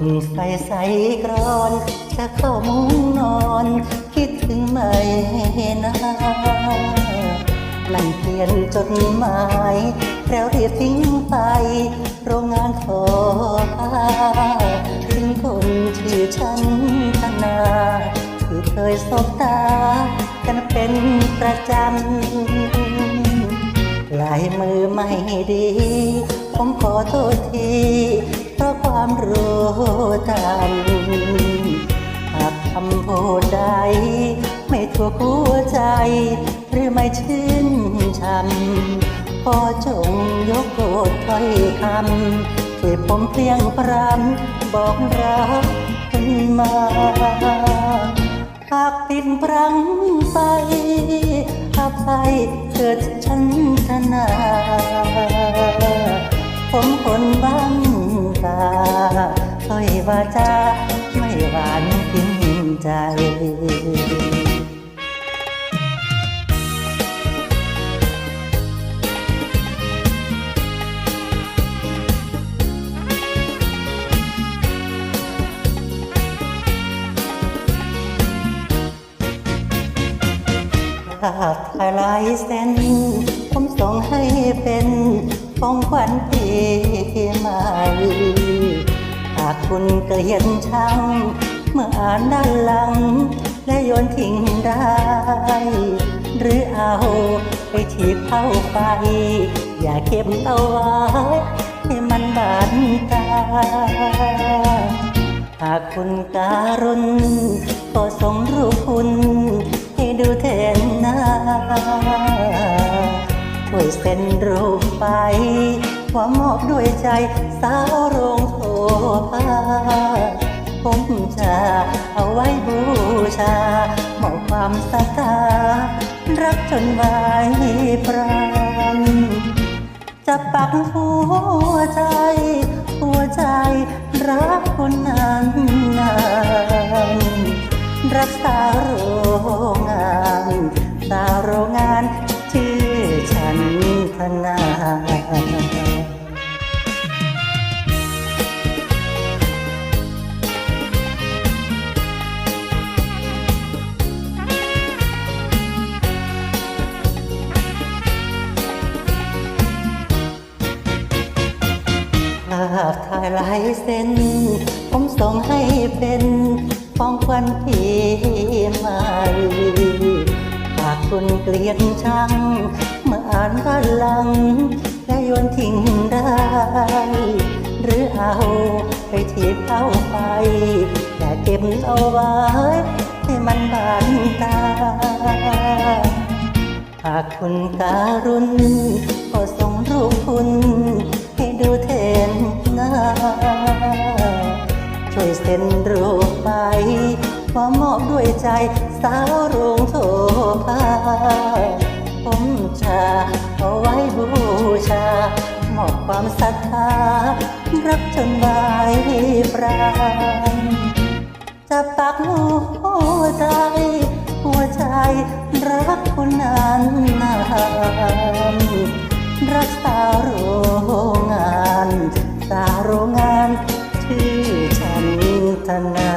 ปิดไฟใสกรอน จะเข้ามุ้งนอน คิดถึงไม่นามันเขียนจดหมาย แล้วรีบทิ้งไป โรงงานขอาถึงคนชื่อฉันธนาที่เคยสบตา กันเป็นประจำลายมือไม่ดี ผมขอโทษที ความรู้ทันหากคำพูดใด ไม่ถูกหัวใจ หรือไม่ชื่นชำขอจงยกโกรธถ้อยคำที่ผมเพลียงปรำบอกรักขึ้นมาหากผิดพลังไปอภัยเกิดฉันธนาผมคน ถ้อยวาจาไม่หวานกินใจภาพถ่าลายเส้นผมส่งให้เป็นของขวัญปีใหม่ากคุณเกลียดชังเมื่ออ่านด้านหลัง และโยนทิ้งได้ หรือเอาไปที่เผาไฟอย่าเก็บเอาไว้ให้มันบาดตาหากคุณการุณก็ส่งรูปคุณ ให้ดูแทนหน้าช่วยเซ็นรูปไป ว่ามอบด้วยใจสาวโรงท ผ้าผมจะเอาไว้บูชามอบความศรัทธารักจนไว้ปรานจะปักหัวใจาพถ่ายลายเส้น ผมส่งให้เป็นของขวัญปีใหม่หากคุณเกลียดชังเมื่ออ่านด้านหลัง และโยนทิ้งได้ หรือเอาไปที่เผาไฟอย่เก็บเอาไว้ ให้มันบานตา หากคุณการุณก็ส่งรูปคุณ จสาวรุงโทภาผมจะเอาไว้บูชา มอบความศรัทธา รักจนใบยปรานจะปักหัวใจ หัวใจรักคนนั้นนานรักสาวโรงงานสาวโรงงานที่ฉันธนา